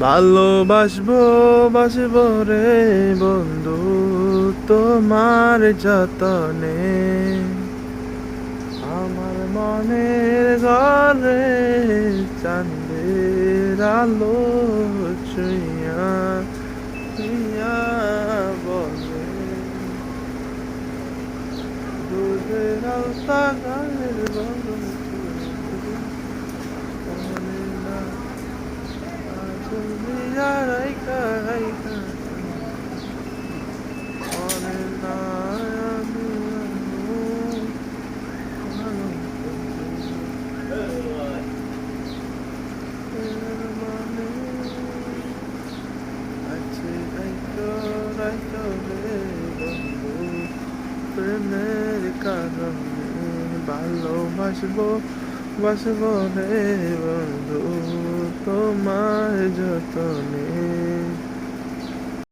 ভালোবাসবো, বাসবো রে বন্ধু, তোমার যতনে। আমার মনের ঘরে চাঁদের আলো ছুঁয়া ছুঁয়া বলে। দুধের আলতা গায়ের বলো প্রেমের কারণে ভালোবাসবো বাসবো রে। তোমার যতনে।